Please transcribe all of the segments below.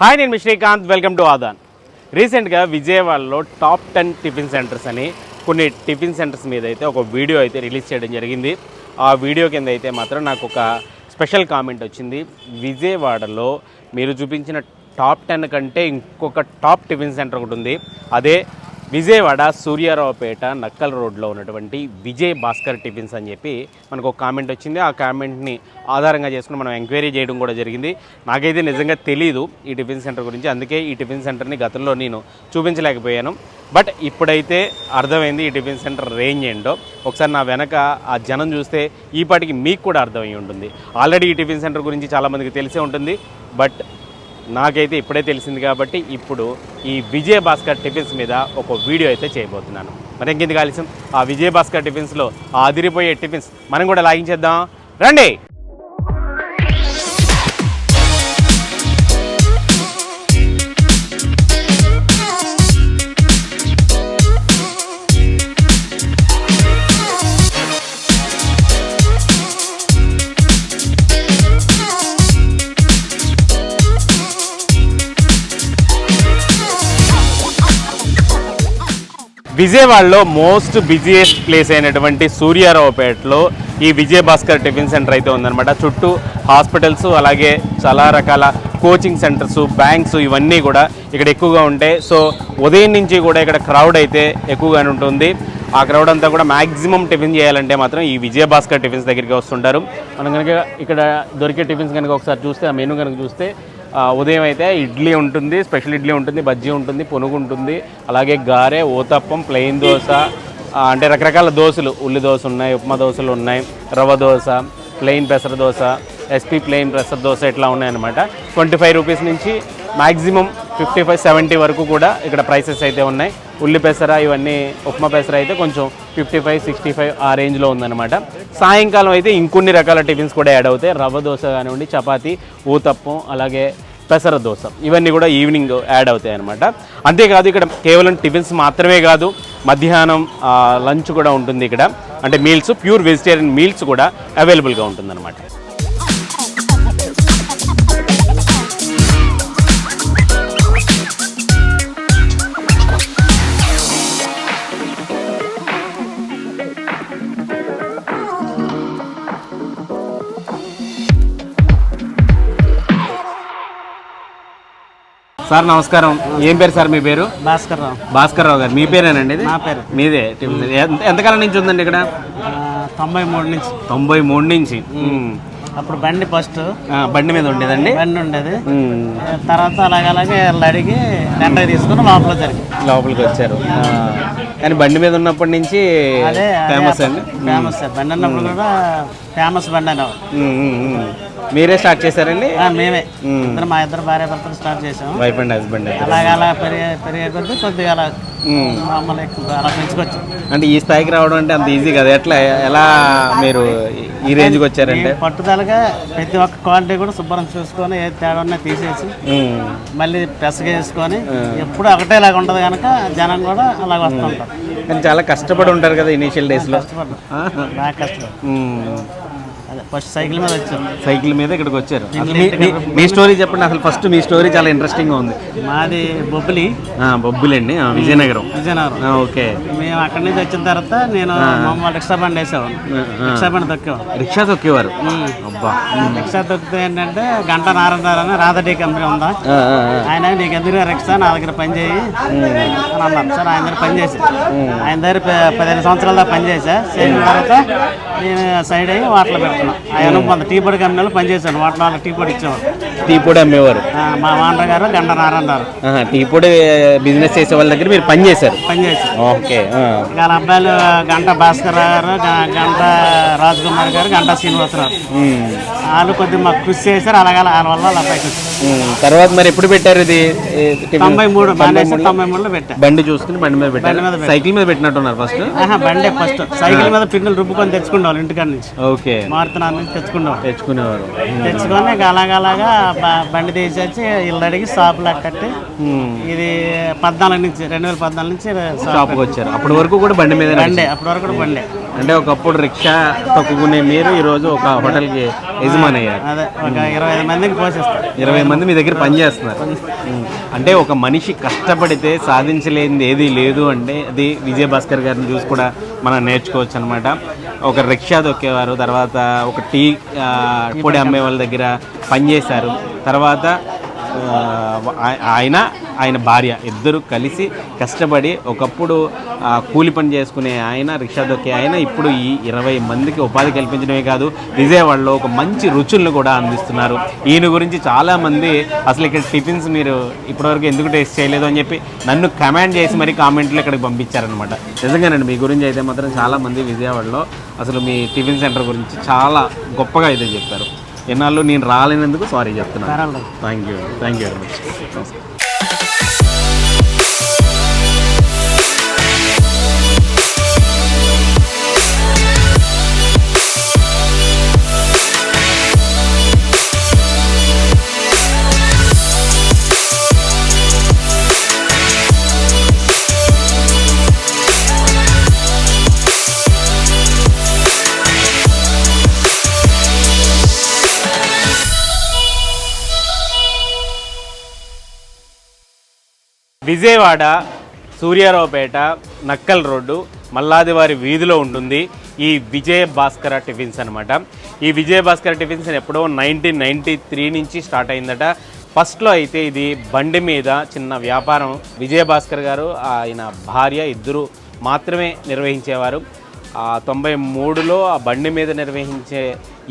Hi నేను మీ Srikanth. Welcome to Aadhan. రీసెంట్గా విజయవాడలో టాప్ టెన్ టిఫిన్ సెంటర్స్ అని కొన్ని టిఫిన్ సెంటర్స్ మీద అయితే ఒక వీడియో అయితే రిలీజ్ చేయడం జరిగింది. ఆ వీడియో కింద అయితే మాత్రం నాకు ఒక స్పెషల్ కామెంట్ వచ్చింది. విజయవాడలో మీరు చూపించిన టాప్ టెన్ కంటే ఇంకొక టాప్ టిఫిన్ సెంటర్ ఒకటి ఉంది. అదే విజయవాడ సూర్యారావుపేట నక్కల్ రోడ్లో ఉన్నటువంటి విజయ్ భాస్కర్ టిఫిన్స్ అని చెప్పి మనకు ఒక కామెంట్ వచ్చింది. ఆ కామెంట్ని ఆధారంగా చేసుకుని మనం ఎంక్వైరీ చేయడం కూడా జరిగింది. నాకైతే నిజంగా తెలియదు ఈ టిఫిన్ సెంటర్ గురించి. అందుకే ఈ టిఫిన్ సెంటర్ని గతంలో నేను చూపించలేకపోయాను. బట్ ఇప్పుడైతే అర్థమైంది ఈ టిఫిన్ సెంటర్ రేంజ్ ఏంటో. ఒకసారి నా వెనక ఆ జనం చూస్తే ఈ పాటికి మీకు కూడా అర్థమై ఉంటుంది. ఆల్రెడీ ఈ టిఫిన్ సెంటర్ గురించి చాలామందికి తెలిసే ఉంటుంది. బట్ నాకైతే ఇప్పుడే తెలిసింది కాబట్టి ఇప్పుడు ఈ విజయ భాస్కర్ టిఫిన్స్ మీద ఒక వీడియో అయితే చేయబోతున్నాను. మరి ఇంకెందుకు ఆలస్యం? ఆ విజయ భాస్కర్ టిఫిన్స్లో ఆ అదిరిపోయే టిఫిన్స్ మనం కూడా లాగించేద్దాం. రండి! విజయవాడలో మోస్ట్ బిజీయెస్ట్ ప్లేస్ అయినటువంటి సూర్యారావుపేటలో ఈ విజయ భాస్కర్ టిఫిన్ సెంటర్ అయితే ఉందన్నమాట. చుట్టూ హాస్పిటల్స్ అలాగే చాలా రకాల కోచింగ్ సెంటర్స్ బ్యాంక్స్ ఇవన్నీ కూడా ఇక్కడ ఎక్కువగా ఉంటాయి. సో ఉదయం నుంచి కూడా ఇక్కడ క్రౌడ్ అయితే ఎక్కువగానే ఉంటుంది. ఆ క్రౌడ్ అంతా కూడా మ్యాక్సిమం టిఫిన్ చేయాలంటే మాత్రం ఈ విజయ భాస్కర్ టిఫిన్స్ దగ్గరికి వస్తుంటారు. మనం కనుక ఇక్కడ దొరికే టిఫిన్స్ కనుక ఒకసారి చూస్తే ఆ మెనూ కనుక చూస్తే ఉదయం అయితే ఇడ్లీ ఉంటుంది స్పెషల్ ఇడ్లీ ఉంటుంది బజ్జీ ఉంటుంది పునుగు ఉంటుంది అలాగే గారె ఊతప్పం ప్లెయిన్ దోశ అంటే రకరకాల దోశలు ఉల్లి దోశ ఉన్నాయి ఉప్మా దోశలు ఉన్నాయి రవ్వ దోశ ప్లెయిన్ పెసర దోశ ఎస్పీ ప్లెయిన్ పెసర దోశ ఇట్లా ఉన్నాయన్నమాట. ట్వంటీ ఫైవ్ రూపీస్ నుంచి మ్యాక్సిమం ఫిఫ్టీ ఫైవ్ సెవెంటీ వరకు కూడా ఇక్కడ ప్రైసెస్ అయితే ఉన్నాయి. ఉల్లి పెసర ఇవన్నీ ఉప్మా పెసర అయితే కొంచెం ఫిఫ్టీ ఫైవ్ సిక్స్టీ ఫైవ్ ఆ రేంజ్లో ఉందన్నమాట. సాయంకాలం అయితే ఇంకొన్ని రకాల టిఫిన్స్ కూడా యాడ్ అవుతాయి. రవ్వ దోశ కానివ్వండి చపాతీ ఊతప్పం అలాగే పెసర దోశ. ఇవన్నీ కూడా ఈవినింగ్ యాడ్ అవుతాయి అనమాట అంతేకాదు ఇక్కడ కేవలం టిఫిన్స్ మాత్రమే కాదు మధ్యాహ్నం లంచ్ కూడా ఉంటుంది ఇక్కడ. అంటే మీల్స్ ప్యూర్ వెజిటేరియన్ మీల్స్ కూడా అవైలబుల్గా ఉంటుందన్నమాట. సార్ నమస్కారం. ఏం పేరు సార్ మీ పేరు? భాస్కర్ రావు. భాస్కర్ రావు గారు. మీ పేరేనండి ఇది? నా పేరు. మీదే. ఎంత- ఎంతకాలం నుంచి ఉందండి ఇక్కడ? తొంభై మూడు నుంచి. తొంభై మూడు నుంచి. అప్పుడు బండి ఫస్ట్ ఆ, బండి మీద ఉండేదండి? బండి ఉండేది. తర్వాత అలాగే అలాగే వీళ్ళు అడిగి రెండవి తీసుకుని లోపల జరిగి లోపలికి వచ్చారు. ఆ, కానీ బండి మీద ఉన్నప్పటి నుంచి అదే ఫేమస్ అండి. ఫేమస్ బండి అన్నప్పుడు కూడా ఫేమస్ బండి అనేవారు. మీరే స్టార్ట్ చేశారండి? ఆ, మేమే. ఇద్దరు మా ఇద్దరు భార్య భర్తలు స్టార్ట్ చేసాం వైఫ్ అండ్ హస్బెండ్ అలాగే అలా పెరిగే పెరిగే కొద్దీ కొద్దిగా అలా మ్మ్. మమ్మల్ని అలా పెంచుకొచ్చాం. అంటే ఈ స్థాయికి రావడం అంటే అంత ఈజీ కదా? ఎట్లా ఎలా మీరు ఈ రేంజ్కి వచ్చారంటే? పట్టుదలగా ప్రతి ఒక్క క్వాలిటీ కూడా శుభ్రం చూసుకొని ఏ తేడా ఉన్నా తీసేసి. మళ్ళీ పెసగా వేసుకొని ఎప్పుడు ఒకటేలాగా ఉండదు కనుక జనం కూడా అలాగ వస్తుంటారు. కానీ చాలా కష్టపడి ఉంటారు కదా ఇనీషియల్ డేస్లో. కష్టపడ్డాం. బాగా కష్టపడ్డాం. ఫస్ట్ సైకిల్ మీద వచ్చాం. సైకిల్ మీద ఇక్కడికి వచ్చారు. అసలు మీ- మీ- మీ స్టోరీ చెప్పండి. అసలు ఫస్ట్ మీ స్టోరీ చాలా ఇంట్రెస్టింగ్గా ఉంది. మాది బొబ్బిలి. ఆ, బొబ్బులండి ఆ, విజయనగరం. విజయనగరం. ఆ, ఓకే. మేము అక్కడి నుంచి వచ్చిన తర్వాత నేను మమ్మల్ని రిక్షా బండి ఆ, ఆ. రిక్షా బండి తొక్కేవాడు. రిక్షా తొక్కేవారు? అబ్బా. రిక్షా తొక్కితే ఏంటంటే గంట నారందారు అని రాధడి కంపెనీ ఉందా? ఆ, ఆ, ఆ. ఆయన నీకు ఎందుకు రిక్షా? నా దగ్గర పని చేయి. అని అన్నారు సార్ ఆయన దగ్గర పని చేసి. ఆయన దగ్గర ప- పదిహేను సంవత్సరాల దాకా పని చేశా. చేసిన తర్వాత నేను సైడ్ అయ్యి వాటిలో పెట్టుకున్నాను ఆయన కొంత టీ పొడి కంపెనీలో పనిచేశాను. వాటి నాలుగు టీ పొడి ఇచ్చేవాడు. టీ పొడి అమ్మేవారు మా వాండ్ర గారు గంట నారాయణ టీ పొడి బిజినెస్ చేసే వాళ్ళ దగ్గర మీరు పని చేశారు? పని ఓకే వాళ్ళ అబ్బాయిలు గంట భాస్కర్ గారు గంట రాజ్ కుమార్ గారు గంట శ్రీనివాసరావు. వాళ్ళు కొద్దిగా మాకు కృషి చేశారు అలాగే వాళ్ళ వల్ల వాళ్ళ పైకి. ఉమ్. తర్వాత మరి ఎప్పుడు పెట్టారు ఇది? తొంభై మూడు తొంభై మూడులో పెట్టా. బండి చూసుకుని బండి మీద పెట్టారు. మీద పెట్టారు. సైకిల్ మీద పెట్టినట్టున్నారు ఫస్ట్? బండే ఫస్ట్. సైకిల్ మీద పిన్నులు రుబ్బుకొని తెచ్చుకుండేవాళ్ళు ఇంటికాడ నుంచి. ఓకే. మారుతున్నాను నుంచి తెచ్చుకుండేవాళ్ళు తెచ్చుకునేవారు. తెచ్చుకొని ఇక అలాగ అలాగా బ- బండి తీసేసి ఇల్లు అడిగి షాపులో కట్టి. ఇది పద్నాలుగు నుంచి రెండు వేల పద్నాలుగు నుంచి షాప్ షాప్కి వచ్చారు. అప్పటి వరకు కూడా బండి మీద బండే అప్పటి వరకు కూడా బండే. అంటే ఒకప్పుడు రిక్షా తొక్కుకునే మీరు ఈరోజు ఒక హోటల్కి యజమాని అయ్యారు. అదే ఒక ఇరవై ఐదు మందిని పోషిస్తాం ఇరవై మంది మీ దగ్గర పనిచేస్తున్నారు. అంటే ఒక మనిషి కష్టపడితే సాధించలేనిది ఏది లేదు అంటే అది విజయ్ భాస్కర్ గారిని చూసి కూడా మనం నేర్చుకోవచ్చు అనమాట ఒక రిక్షా దొక్కేవారు తర్వాత ఒక టీ ఆ, పొడి అమ్మే వాళ్ళ దగ్గర పనిచేశారు. తర్వాత ఆ- ఆయన ఆయన భార్య ఇద్దరు కలిసి కష్టపడి ఒకప్పుడు కూలి పని చేసుకునే ఆయన రిక్షా దొక్కే ఆయన ఇప్పుడు ఈ ఇరవై మందికి ఉపాధి కల్పించడమే కాదు విజయవాడలో ఒక మంచి రుచులను కూడా అందిస్తున్నారు. ఈయన గురించి చాలామంది అసలు ఇక్కడ టిఫిన్స్ మీరు ఇప్పటివరకు ఎందుకు టేస్ట్ చేయలేదు అని చెప్పి నన్ను కమాండ్ చేసి మరి కామెంట్లు ఇక్కడికి పంపించారనమాట నిజంగానండి మీ గురించి అయితే మాత్రం చాలామంది విజయవాడలో అసలు మీ టిఫిన్ సెంటర్ గురించి చాలా గొప్పగా అయితే చెప్పారు. ఎన్నాళ్ళు నేను రాలేనందుకు సారీ చెప్తున్నాను. Thank you thank you very much. Vijayawada Suryaraopeta Nakkal road మల్లాదివారి వీధిలో ఉంటుంది ఈ విజయ భాస్కర టిఫిన్స్ అనమాట ఈ విజయ భాస్కర టిఫిన్స్ ఎప్పుడో నైన్టీన్ నైంటీ త్రీ నుంచి స్టార్ట్ అయిందట. ఫస్ట్లో అయితే ఇది బండి మీద చిన్న వ్యాపారం. విజయ భాస్కర్ గారు ఆయన భార్య ఇద్దరు మాత్రమే నిర్వహించేవారు. తొంభై మూడులో ఆ బండి మీద నిర్వహించే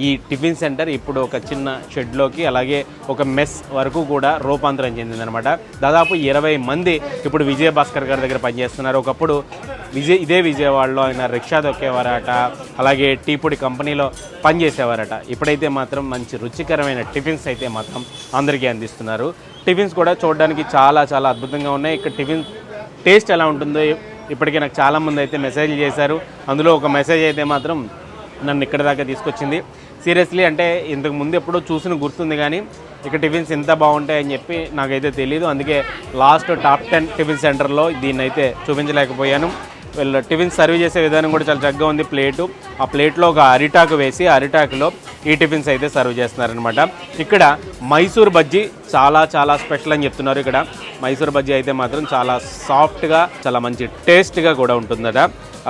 ఈ టిఫిన్ సెంటర్ ఇప్పుడు ఒక చిన్న షెడ్లోకి అలాగే ఒక మెస్ వరకు కూడా రూపాంతరం చెందిందనమాట దాదాపు ఇరవై మంది ఇప్పుడు విజయ భాస్కర్ గారి దగ్గర పనిచేస్తున్నారు. ఒకప్పుడు విజయ్ ఇదే విజయవాడలో ఆయన రిక్షా దొక్కేవారట అలాగే టీ పొడి కంపెనీలో పనిచేసేవారట. ఇప్పుడైతే మాత్రం మంచి రుచికరమైన టిఫిన్స్ అయితే మాత్రం అందరికీ అందిస్తున్నారు. టిఫిన్స్ కూడా చూడడానికి చాలా చాలా అద్భుతంగా ఉన్నాయి. ఇక్కడ టిఫిన్ టేస్ట్ ఎలా ఉంటుందో ఇప్పటికే నాకు చాలామంది అయితే మెసేజ్ చేశారు. అందులో ఒక మెసేజ్ అయితే మాత్రం నన్ను ఇక్కడ దాకా తీసుకొచ్చింది. సీరియస్లీ అంటే ఇంతకు ముందు ఎప్పుడో చూసిన గుర్తుంది కానీ ఇక్కడ టిఫిన్స్ ఎంత బాగుంటాయని చెప్పి నాకైతే తెలియదు అందుకే లాస్ట్ టాప్ టెన్ టిఫిన్ సెంటర్లో దీన్ని అయితే చూపించలేకపోయాను. వీళ్ళు టిఫిన్ సర్వ్ చేసే విధానం కూడా చాలా చక్కగా ఉంది ప్లేటు. ఆ ప్లేట్లో ఒక అరిటాకు వేసి అరిటాకులో ఈ టిఫిన్స్ అయితే సర్వ్ చేస్తున్నారనమాట ఇక్కడ మైసూర్ బజ్జీ చాలా చాలా స్పెషల్ అని చెప్తున్నారు ఇక్కడ. మైసూర్ బజ్జీ అయితే మాత్రం చాలా సాఫ్ట్గా చాలా మంచి టేస్ట్గా కూడా ఉంటుందట.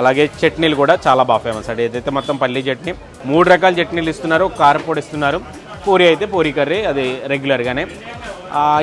అలాగే చట్నీలు కూడా చాలా బాగా ఫేమస్ అండి ఏదైతే మొత్తం పల్లీ చట్నీ మూడు రకాల చట్నీలు ఇస్తున్నారు కారపొడి ఇస్తున్నారు. పూరి అయితే పూరి కర్రీ అది రెగ్యులర్గానే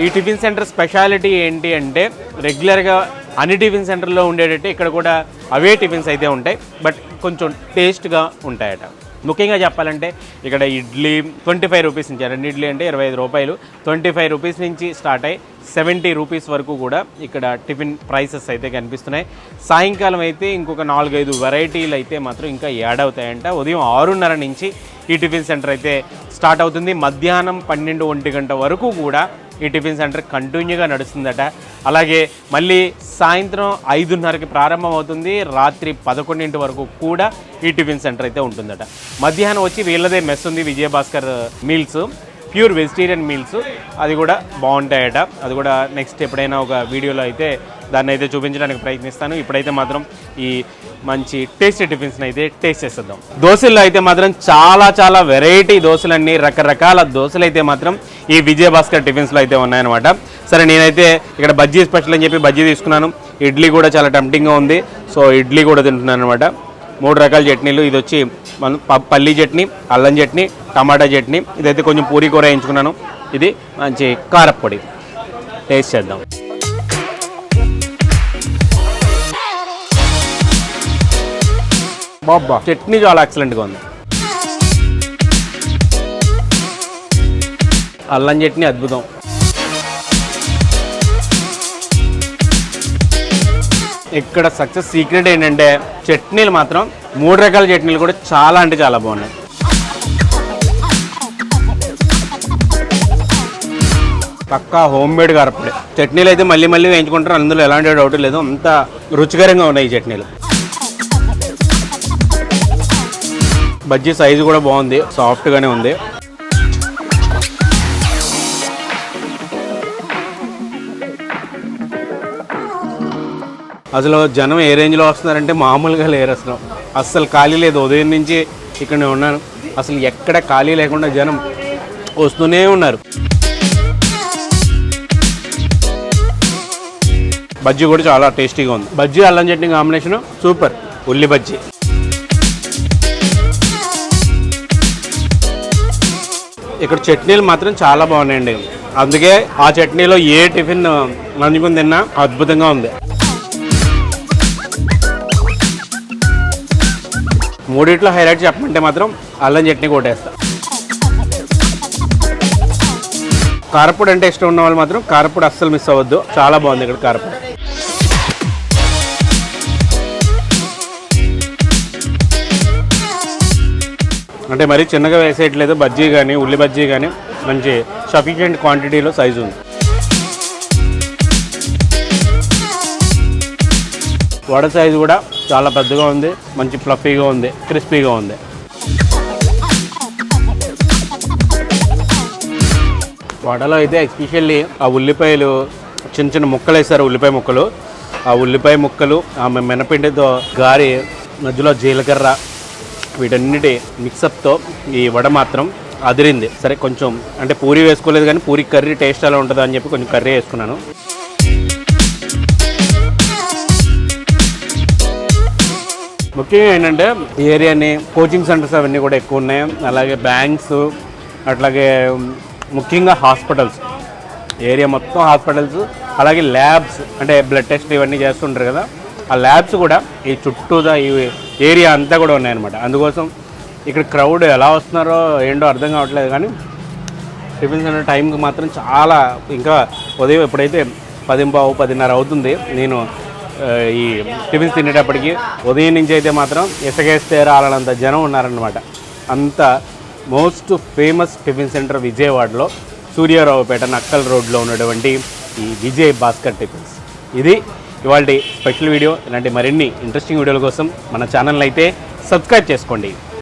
ఈ టిఫిన్ సెంటర్ స్పెషాలిటీ ఏంటి అంటే రెగ్యులర్గా అన్ని టిఫిన్ సెంటర్లో ఉండేటట్టు ఇక్కడ కూడా అవే టిఫిన్స్ అయితే ఉంటాయి. బట్ కొంచెం టేస్ట్గా ఉంటాయట. ముఖ్యంగా చెప్పాలంటే ఇక్కడ ఇడ్లీ ట్వంటీ ఫైవ్ రూపీస్ నుంచి రెండు ఇడ్లీ అంటే ఇరవై ఐదు రూపాయలు. ట్వంటీ ఫైవ్ రూపీస్ నుంచి స్టార్ట్ అయ్యి సెవెంటీ రూపీస్ వరకు కూడా ఇక్కడ టిఫిన్ ప్రైసెస్ అయితే కనిపిస్తున్నాయి. సాయంకాలం అయితే ఇంకొక నాలుగైదు వెరైటీలు అయితే మాత్రం ఇంకా యాడ్ అవుతాయంట. ఉదయం ఆరున్నర నుంచి ఈ టిఫిన్ సెంటర్ అయితే స్టార్ట్ అవుతుంది. మధ్యాహ్నం పన్నెండు ఒంటి గంట వరకు కూడా ఈ టిఫిన్ సెంటర్ కంటిన్యూగా నడుస్తుందట. అలాగే మళ్ళీ సాయంత్రం ఐదున్నరకి ప్రారంభమవుతుంది. రాత్రి పదకొండింటి వరకు కూడా ఈ టిఫిన్ సెంటర్ అయితే ఉంటుందట. మధ్యాహ్నం వచ్చి వీళ్ళదే మెస్ ఉంది Vijayabhaskar meals pure vegetarian meals. అది కూడా బాగుంటాయట. అది కూడా నెక్స్ట్ ఎప్పుడైనా ఒక వీడియోలో అయితే దాన్ని అయితే చూపించడానికి ప్రయత్నిస్తాను. ఇప్పుడైతే మాత్రం ఈ మంచి టేస్టీ టిఫిన్స్ని అయితే టేస్ట్ చేసేద్దాం. దోశల్లో అయితే మాత్రం చాలా చాలా వెరైటీ దోశలన్నీ రకరకాల దోశలు అయితే మాత్రం ఈ విజయ భాస్కర్ టిఫిన్స్లో అయితే ఉన్నాయన్నమాట. సరే నేనైతే ఇక్కడ బజ్జీ స్పెషల్ అని చెప్పి బజ్జీ తీసుకున్నాను. ఇడ్లీ కూడా చాలా టెంప్టింగ్గా ఉంది. సో ఇడ్లీ కూడా తింటున్నాను అనమాట మూడు రకాల చట్నీలు. ఇది వచ్చి పల్లి చట్నీ అల్లం చట్నీ టమాటా చట్నీ. ఇదైతే కొంచెం పూరి కూర వేయించుకున్నాను. ఇది మంచి కారప్పొడి. టేస్ట్ చేద్దాం. బాబా చట్నీ చాలా ఎక్సలెంట్గా ఉంది. అల్లం చట్నీ అద్భుతం. ఇక్కడ సక్సెస్ సీక్రెట్ ఏంటంటే చట్నీలు మాత్రం మూడు రకాల చట్నీలు కూడా చాలా అంటే చాలా బాగున్నాయి. పక్కా హోమ్ మేడ్ గారప్పుడే చట్నీలు అయితే మళ్ళీ మళ్ళీ వేయించుకుంటారు. అందులో ఎలాంటి డౌట్ లేదు. అంత రుచికరంగా ఉన్నాయి ఈ చట్నీలు. బజ్జీ సైజు కూడా బాగుంది సాఫ్ట్గానే ఉంది. అసలు జనం ఏ రేంజ్లో వస్తున్నారంటే మామూలుగా లేరు అసలు. అస్సలు ఖాళీ లేదు. ఉదయం నుంచి ఇక్కడ నేను ఉన్నాను. అసలు ఎక్కడ ఖాళీ లేకుండా జనం వస్తూనే ఉన్నారు. బజ్జీ కూడా చాలా టేస్టీగా ఉంది. బజ్జీ అల్లం చట్నీ కాంబినేషన్ సూపర్. ఉల్లి బజ్జీ. ఇక్కడ చట్నీలు మాత్రం చాలా బాగున్నాయండి. అందుకే ఆ చట్నీలో ఏ టిఫిన్ నంచుకుని తిన్నా అద్భుతంగా ఉంది. మూడిట్లో హైలైట్ చెప్పమంటే మాత్రం అల్లం చట్నీ కొట్టేస్తా. కారపూడి అంటే ఇష్టం ఉన్న వాళ్ళు మాత్రం కారపొడి అస్సలు మిస్ అవ్వద్దు. చాలా బాగుంది ఇక్కడ కారపొడి. అంటే మరీ చిన్నగా వేసేయట్లేదు బజ్జీ కానీ ఉల్లి బజ్జీ కానీ మంచి సఫిషియంట్ క్వాంటిటీలో సైజు ఉంది. వడ సైజు కూడా చాలా పెద్దగా ఉంది మంచి ఫ్లఫీగా ఉంది క్రిస్పీగా ఉంది. వడలో అయితే ఎస్పెషల్లీ ఆ ఉల్లిపాయలు చిన్న చిన్న ముక్కలు వేస్తారు ఉల్లిపాయ ముక్కలు. ఆ ఉల్లిపాయ ముక్కలు ఆ మినపిండితో గారి మధ్యలో జీలకర్ర వీటన్నిటి మిక్సప్తో ఈ వడ మాత్రం అదిరింది. సరే కొంచెం అంటే పూరి వేసుకోలేదు కానీ పూరి కర్రీ టేస్ట్ అలా ఉంటుందా అని చెప్పి కొంచెం కర్రీ వేసుకున్నాను. ముఖ్యంగా ఏంటంటే ఈ ఏరియాని కోచింగ్ సెంటర్స్ అవన్నీ కూడా ఎక్కువ ఉన్నాయి. అలాగే బ్యాంక్స్ అట్లాగే ముఖ్యంగా హాస్పిటల్స్. ఏరియా మొత్తం హాస్పిటల్స్ అలాగే ల్యాబ్స్ అంటే బ్లడ్ టెస్ట్ ఇవన్నీ చేస్తుంటారు కదా. ఆ ల్యాబ్స్ కూడా ఈ చుట్టూదా ఈ ఏరియా అంతా కూడా ఉన్నాయన్నమాట. అందుకోసం ఇక్కడ క్రౌడ్ ఎలా వస్తున్నారో ఏంటో అర్థం కావట్లేదు కానీ టిఫిన్ సెంటర్ టైంకి మాత్రం చాలా ఇంకా ఉదయం ఎప్పుడైతే పదింపావు పదిన్నర అవుతుంది నేను ఈ టిఫిన్స్ తినేటప్పటికి ఉదయం నుంచి అయితే మాత్రం ఇసగేస్తే రాలనంత జనం ఉన్నారనమాట అంత మోస్ట్ ఫేమస్ టిఫిన్ సెంటర్ విజయవాడలో సూర్యారావుపేట నక్కల్ రోడ్లో ఉన్నటువంటి ఈ విజయ్ భాస్కర్ టిఫిన్స్. ఇది ఇవాళ స్పెషల్ వీడియో ఇలాంటి మరిన్ని ఇంట్రెస్టింగ్ వీడియోల కోసం మన ఛానల్ అయితే సబ్స్క్రైబ్ చేసుకోండి.